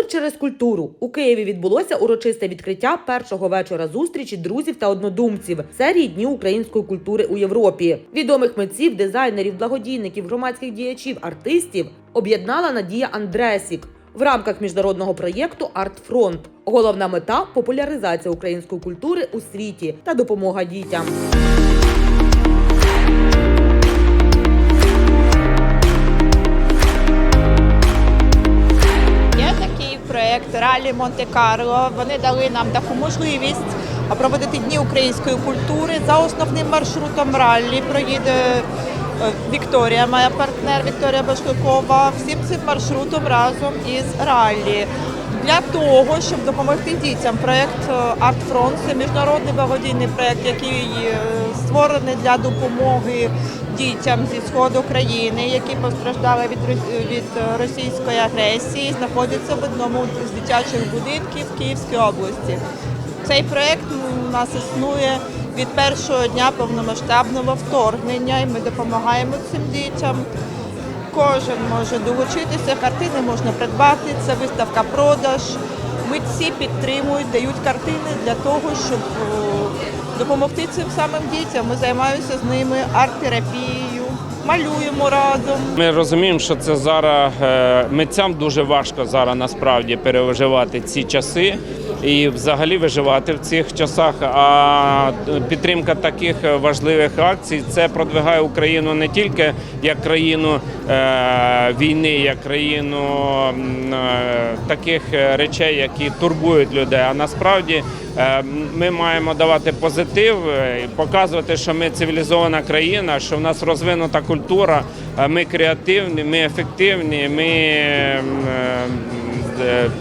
Мир через культуру у Києві відбулося урочисте відкриття першого вечора зустрічі друзів та однодумців серії Дні української культури у Європі. Відомих митців, дизайнерів, благодійників, громадських діячів, артистів об'єднала Надія Андресік в рамках міжнародного проєкту Артфронт. Головна мета популяризація української культури у світі та допомога дітям. Проект Ралі Монте-Карло. Вони дали нам таку можливість проводити дні української культури. За основним маршрутом раллі проїде е, Вікторія, моя партнер Вікторія Башликова. Всім цим маршрутом разом із раллі. Для того, щоб допомогти дітям, проєкт Art Front – це міжнародний благодійний проєкт, який е, створений для допомоги дітям зі сходу країни, які постраждали від від е, російської агресії, знаходяться в одному з дитячих будинків Київської області. Цей проєкт у нас існує від першого дня повномасштабного вторгнення, і ми допомагаємо цим дітям. Кожен може долучитися, картини можна придбати, це виставка продаж. Митці підтримують, дають картини для того, щоб допомогти цим самим дітям. Ми займаємося з ними арт-терапією, малюємо разом. Ми розуміємо, що це зараз е, митцям дуже важко зараз насправді переживати ці часи і взагалі виживати в цих часах. А підтримка таких важливих акцій це продвигає Україну не тільки як країну е, війни, як країну е, таких речей, які турбують людей. А насправді е, ми маємо давати позитив, і показувати, що ми цивілізована країна, що в нас розвинута культура, ми креативні, ми ефективні, ми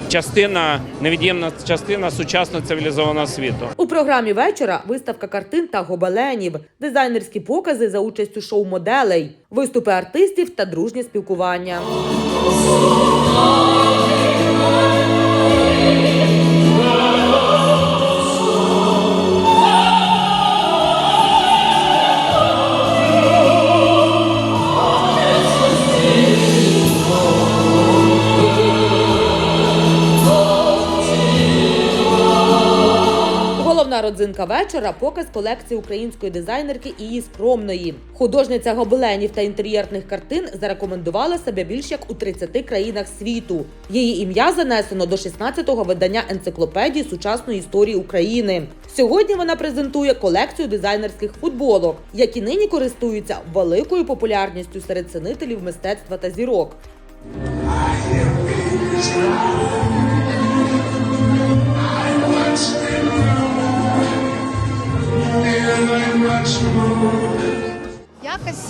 частина, невід'ємна частина сучасного цивілізованого світу. У програмі вечора виставка картин та гобеленів, дизайнерські покази за участю шоу-моделей, виступи артистів та дружнє спілкування. Родзинка вечора показ колекції української дизайнерки Ії Скромної. Художниця гобеленів та інтер'єрних картин зарекомендувала себе більш як у 30 країнах світу. Її ім'я занесено до 16-го видання енциклопедії сучасної історії України. Сьогодні вона презентує колекцію дизайнерських футболок, які нині користуються великою популярністю серед цінителів мистецтва та зірок. Якось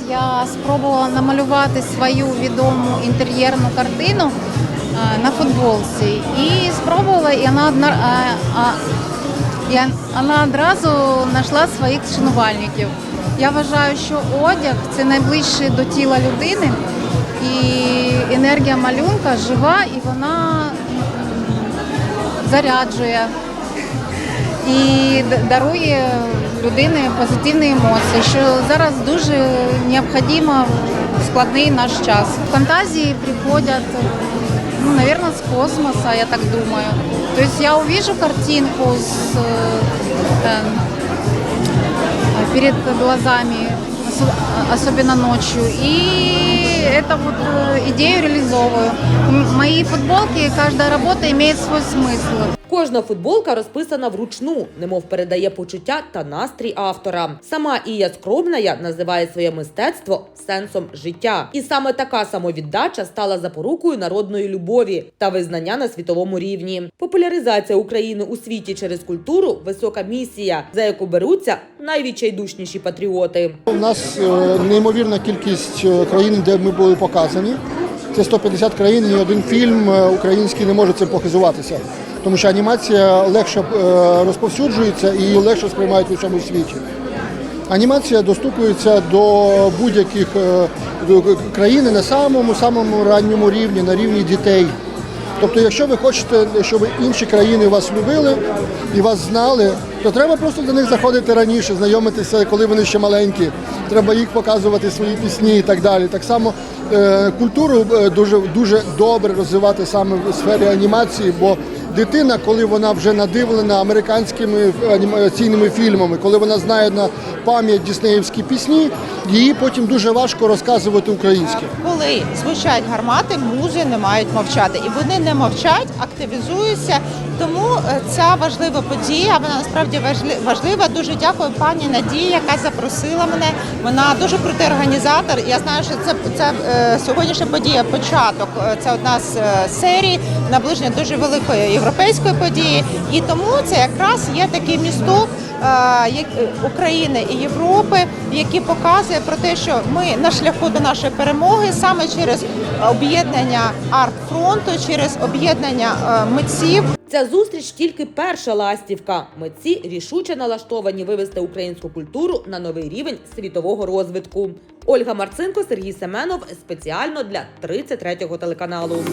я спробувала намалювати свою відому інтер'єрну картину е, на футболці. І спробувала, і вона, а, і вона одразу знайшла своїх шанувальників. Я вважаю, що одяг це найближче до тіла людини, і енергія малюнка жива і вона заряджує і дарує людині позитивні емоції, що зараз дуже необхідно в складний наш час. Фантазії приходять, ну, наверное, з космосу, я так думаю. То есть я увижу картинку с, э, э, перед глазами, ос- особенно ночью, и это вот э, идею реализовываю. М- Мои футболки, каждая работа имеет свой смысл. Кожна футболка розписана вручну, немов передає почуття та настрій автора. Сама Ія Скромная називає своє мистецтво сенсом життя, і саме така самовіддача стала запорукою народної любові та визнання на світовому рівні. Популяризація України у світі через культуру висока місія, за яку беруться найвідчайдушніші патріоти. У нас е, неймовірна кількість е, країн, де ми були показані. Це 150 країн, ні один фільм е, український не може цим похизуватися. Тому що анімація легше е, розповсюджується і легше сприймають у всьому світі. Анімація доступується до будь-яких е, країн на самому самому ранньому рівні, на рівні дітей. Тобто, якщо ви хочете, щоб інші країни вас любили і вас знали, то треба просто до них заходити раніше, знайомитися, коли вони ще маленькі. Треба їх показувати свої пісні і так далі. Так само е, культуру дуже дуже добре розвивати саме в сфері анімації, бо дитина, коли вона вже надивлена американськими анімаційними фільмами, коли вона знає на пам'ять діснеївські пісні, її потім дуже важко розказувати українською. Коли звучать гармати, музи не мають мовчати, і вони не мовчать, активізуються. Тому е, ця важлива подія, вона насправді важлива. Дуже дякую пані Надії, яка запросила мене. Вона дуже крутий організатор. Я знаю, що це, це е, сьогоднішня подія, початок. Е, Це одна з серій наближення дуже великої європейської події. І тому це якраз є такий місток України і Європи, який показує про те, що ми на шляху до нашої перемоги саме через об'єднання арт-фронту, через об'єднання е, митців. Ця зустріч тільки перша ластівка. Митці рішуче налаштовані вивести українську культуру на новий рівень світового розвитку. Ольга Марцинко, Сергій Семенов спеціально для 33-го телеканалу.